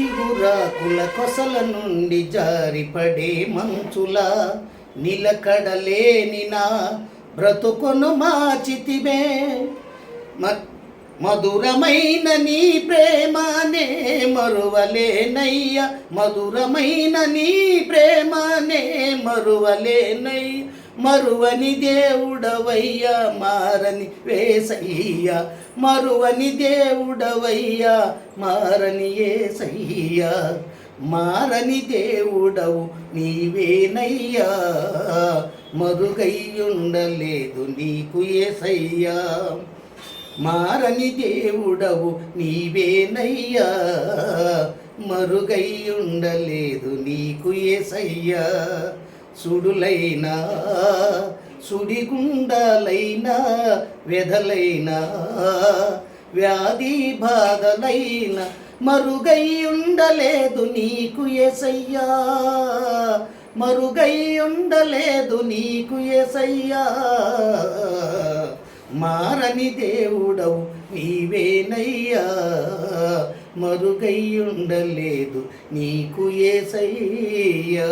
చిగురాకుల కొసల నుండి జారిపడే మంచుల నిలకడలేని నా బ్రతుకును మాచితివే మధురమైన నీ ప్రేమనే మరువలేనయ్య. మధురమైన నీ ప్రేమనే మరువలేనయ్య. మరువని దేవుడవయ్యా మారని వేసయ్యా. మరువని దేవుడవయ్యా మారని ఏసయ్యా మారని దేవుడవు నీవేనయ్యా. మరుగయ్యుండలేదు నీకు ఏసయ్యా. మారని దేవుడవు నీవేనయ్యా. మరుగయ్యుండలేదు నీకు ఏసయ్యా. సుడులైనా సుడిగుండలైనా వెదలైనా వ్యాధి బాధలైనా మరుగై ఉండలేదు నీకు ఎసయ్యా మరుగై ఉండలేదు నీకు ఎసయ్యా మారని దేవుడవు నీవేనయ్యా. మరుగై ఉండలేదు నీకు ఏసయ్యా.